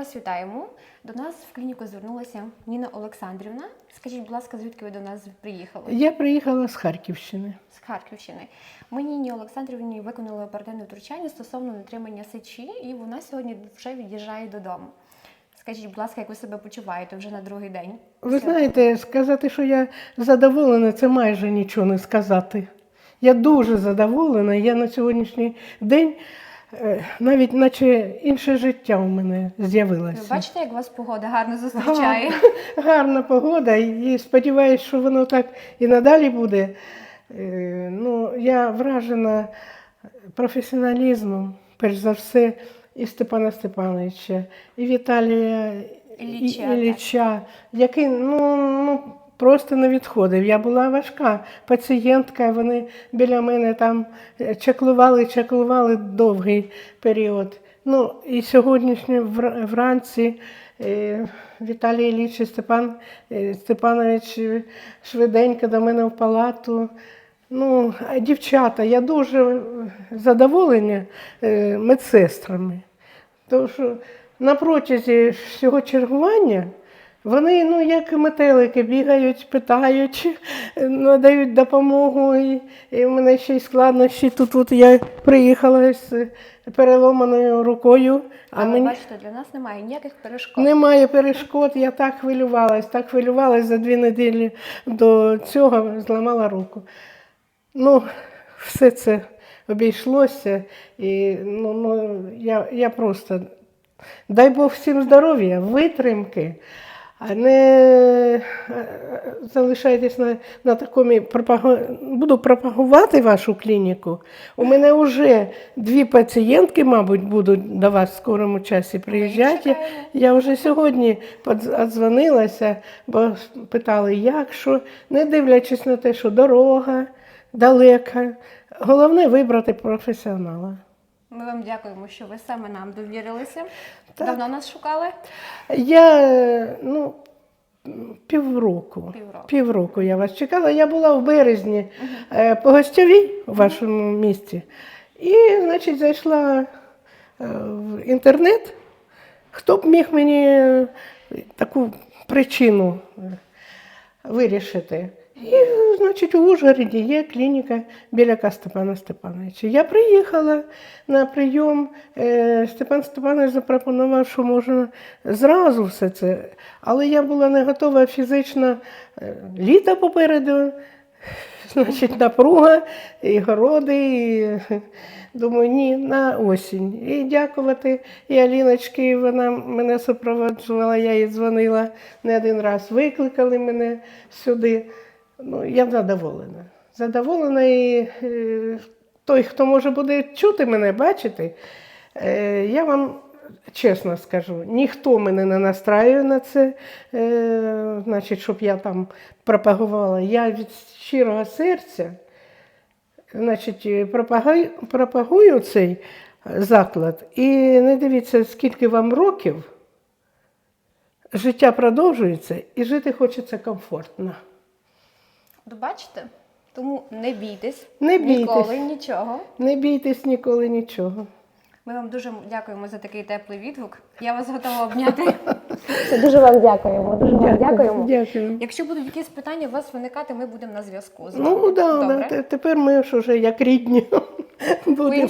вас вітаємо. До нас в клініку звернулася Ніна Олександрівна. Скажіть, будь ласка, звідки ви до нас приїхали? Я приїхала з Харківщини. З Харківщини. Ми Ніні Олександрівні виконали оперативне втручання стосовно нетримання сечі, і вона сьогодні вже від'їжджає додому. Скажіть, будь ласка, як ви себе почуваєте вже на другий день? Ви знаєте, сказати, що я задоволена, це майже нічого не сказати. Я дуже задоволена. Я на сьогоднішній день навіть наче інше життя у мене Ви з'явилося. бачите, як вас погода гарно зустрічає? Гарна погода, і сподіваюся, що воно так і надалі буде. Е, Ну, я вражена професіоналізмом, перш за все, і Степана Степановича, і Віталія Ілліча, Ілліча, який ну, ну, просто не відходив. Я була важка пацієнтка, вони біля мене там е, чеклували, чеклували довгий період. Ну, і сьогоднішнє вр- вранці е, Віталій Ілліч і Степан е, Степанович швиденько до мене в палату. Ну, дівчата, я дуже задоволена медсестрами. Тому що на протязі всього чергування вони, ну, як метелики, бігають, питають, надають допомогу. І, і в мене ще й складнощі. Тут от я приїхала з переломаною рукою, а Але мені бачите, для нас немає ніяких перешкод. немає перешкод. Я так хвилювалась, так хвилювалась за дві неділі до цього, зламала руку. Ну, все це обійшлося. І ну, ну, я, я просто дай Бог всім здоров'я, витримки. А не е, залишайтесь на, на такому пропагу... Буду пропагувати вашу клініку. У мене вже дві пацієнтки, мабуть, будуть до вас в скорому часі приїжджати. Я вже сьогодні подзвонилася, бо питали, як що, не дивлячись на те, що дорога далека. Головне вибрати професіонала. Ми вам дякуємо, що ви саме нам довірилися. Так. Давно нас шукали? Я ну, півроку. Півроку. Півроку я вас чекала. Я була в березні е, по гостьовій у вашому місті. І, значить, зайшла е, в інтернет. Хто б міг мені таку причину вирішити? І, значить, у Ужгороді є клініка біляка Степана Степановича. Я приїхала на прийом. Е, Степан Степанович запропонував, що можна зразу все це. Але я була не готова фізично. Е, Літо попереду, значить, напруга, і городи. І... Думаю, ні, на осінь. І дякувати і Аліночки, вона мене супроводжувала, я їй дзвонила не один раз. Викликали мене сюди. Ну, я задоволена. Задоволена і е, той, хто може буде чути мене, бачити, е, я вам чесно скажу, ніхто мене не настраює на це, е, значить, щоб я там пропагувала. Я від щирого серця значить, пропагую, пропагую цей заклад. І не дивіться, скільки вам років, життя продовжується і жити хочеться комфортно. Бачите? Тому не бійтесь, Не бійтесь. ніколи нічого. Не бійтесь ніколи нічого. Ми вам дуже дякуємо за такий теплий відгук. Я вас готова обняти. Дуже вам дякуємо. Дуже вам дякуємо. Дякую. Якщо будуть якісь питання у вас виникати, ми будемо на зв'язку. з Ну так, да, Добре? тепер ми ж уже як рідні. будемо.